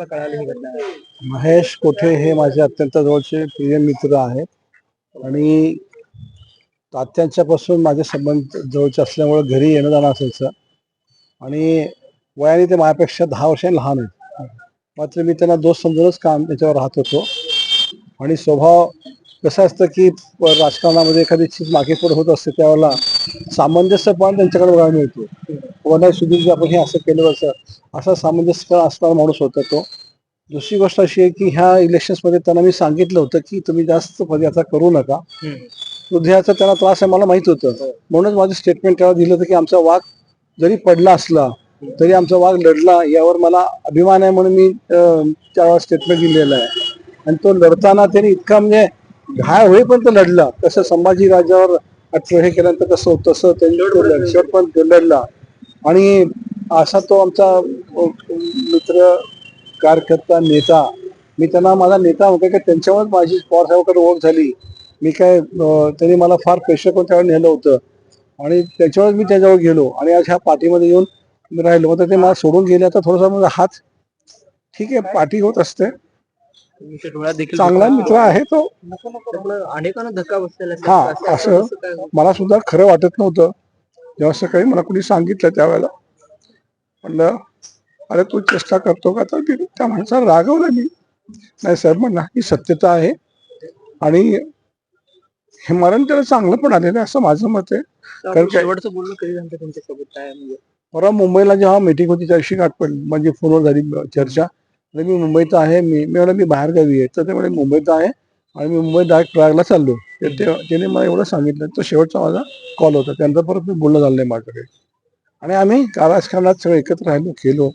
महेश कोठे हे माझे अत्यंत जवळचे प्रिय मित्र आहेत. आणि तात्यांच्या पासून माझे संबंध जवळचे असल्यामुळे घरी येणं जाणं असायचं. आणि वयाने ते माझ्यापेक्षा दहा वर्षांनी लहान आहेत मात्र मी त्यांना दोस्त समजूनच काम त्याच्यावर राहत होतो. आणि स्वभाव कसं असतं की राजकारणामध्ये एखादी चीज मागे पुढे होत असते त्यावेळेला सामंजस्यपण त्यांच्याकडे बघायला मिळतो. वना सुधीर आपण हे असं केलं असं असा सामंजस्य असणारा माणूस होता तो. दुसरी गोष्ट अशी आहे की ह्या इलेक्शन्समध्ये त्यांना मी सांगितलं होतं की तुम्ही जास्त पदयात्रा करू नका. हृदयाचा त्यांना त्रास आहे मला माहीत होतं. म्हणूनच माझं स्टेटमेंट त्याला दिलं होतं की आमचा वाघ जरी पडला असला तरी आमचा वाघ लढला यावर मला अभिमान आहे म्हणून मी त्यावेळेस स्टेटमेंट दिलेलं आहे. आणि तो लढताना त्यांनी इतका म्हणजे घाय होईपर्यंत लढला. तसं संभाजी राजावर अठरा हे केल्यानंतर कसं होतं तसं त्यांनी शेवटपर्यंत लढला. आणि असा तो आमचा मित्र कार्यकर्ता नेता मी त्यांना माझा नेता होता की त्यांच्यावर माझी पवार साहेबांकडे ओळख झाली. मी काय त्यांनी मला फार प्रेशर करून त्यावेळी नेलं होतं. आणि त्याच्यावर मी त्याच्यावर गेलो. आणि आज ह्या पार्टीमध्ये येऊन मी राहिलो. मग ते मला सोडून गेले. आता थोडासा माझा हात ठीक आहे पार्टी होत असते. चांगला मित्र आहे तो. अनेकांना धक्का बसलेला. हा, असं-? मला सुद्धा खरं वाटत नव्हतं. जेव्हा सकाळी मला कोणी सांगितलं त्यावेळेला. म्हणलं अरे तू चेष्टा करतो का? तर त्या माणसाला रागवलं मी. नाही साहेब म्हणला ही सत्यता आहे. आणि हे मरण त्याला चांगलं पण आलेलं आहे असं माझं मत आहे. कारण शेवटचं बोलणं कधी झालं तुमच्यासोबत? काय म्हणजे? परवा मुंबईला जेव्हा मीटिंग होती त्याशी गाठ पडली. म्हणजे फोनवर झाली चर्चा. आणि मी मुंबईत आहे. मी मी म्हणलं मी बाहेर गावी आहे. तर ते म्हणे मुंबईत आहे. आणि मी मुंबईत डायरेक्ट प्रयागला चाललो. ते त्याने मला एवढं सांगितलं. तो शेवटचा माझा कॉल होता. त्यानंतर परत मी बोलणं झालं नाही माझ्याकडे. आणि आम्ही का राजकारणात सगळे एकत्र राहिलो केलो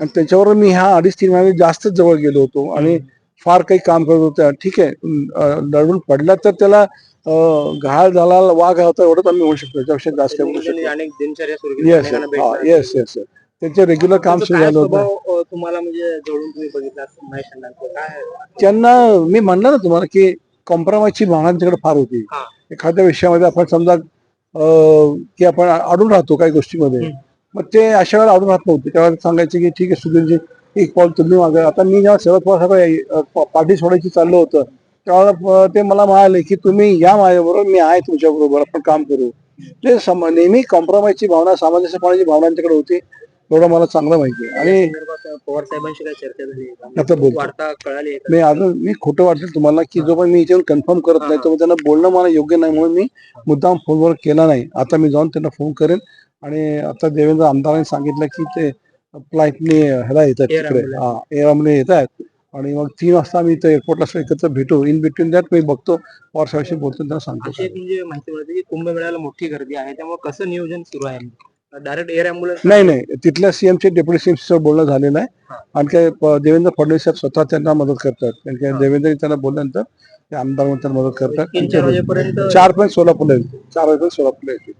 आणि त्याच्यावर मी ह्या अडीच तीन महिने जास्तच जवळ गेलो होतो आणि फार काही काम करत होतं. ठीक आहे लढून पडला तर त्याला घायल झाला वाघ होता एवढंच आम्ही होऊ शकतो. त्याच्यापेक्षा जास्त येस भेटणार. येस येस त्यांचे रेग्युलर काम सुरू झालं होतं. तुम्हाला म्हणजे तुम्ही बघितला त्यांना मी म्हणलं ना तुम्हाला की कॉम्प्रोमाइजची भावना त्यांच्याकडे फार होती. एखाद्या विषयामध्ये आपण समजा की आपण अडून राहतो काही गोष्टीमध्ये. मग ते अशा वेळेला अडून राहत नव्हते. त्यावेळेला सांगायचे की ठीक आहे सुधीरजी एक पाऊल तुम्ही मागे. आता मी जेव्हा शरद पवार साहेब पार्टी सोडायची चाललं होतं तेव्हा ते मला म्हणाले की तुम्ही या माझ्याबरोबर मी आहे तुमच्या बरोबर आपण काम करू. ते सम- नेहमी कॉम्प्रोमाइजची भावना सामंजस्यपणाची भावना त्यांच्याकडे होती. एवढं मला चांगलं माहिती आहे. आणि पवार साहेबांशी काय चर्चा झाली? आता. वार्ता कळाली? मी अजून मी खोटं वाटेल तुम्हाला की जो पण मी इथे कन्फर्म करत नाही तो त्यांना बोलणं मला योग्य नाही म्हणून मी मुद्दाम फोनवर केला नाही. आता मी जाऊन त्यांना फोन करेन. आणि आता देवेंद्र आमदारांनी सांगितलं की ते फ्लाईटने ह्याला येतात तिकडे. हा एअरमध्ये येत आहेत आणि मग तीन वाजता आम्ही इथं एअरपोर्टला एकत्र भेटू. इन बिटवीन दॅट मी बघतो. पवार साहेबांशी बोलतो त्यांना सांगतो. म्हणजे माहिती मिळते की कुंभमेळ्याला मोठी गर्दी आहे त्यामुळे कसं नियोजन सुरू आहे? डायरेक्ट एअर अँब्युलन्स नाही नाही. तिथल्या सीएमचे डेप्युटी सीएम सोबत बोलणं झालेलं आहे. आणि काय देवेंद्र फडणवीस साहेब स्वतः त्यांना मदत करतात. कारण. देवेंद्र त्यांना बोलल्यानंतर ते आमदार म्हणून मदत करतात. चार पर्यंत सोलापूरला येतो चार वाजेपर्यंत सोलापूरला येतो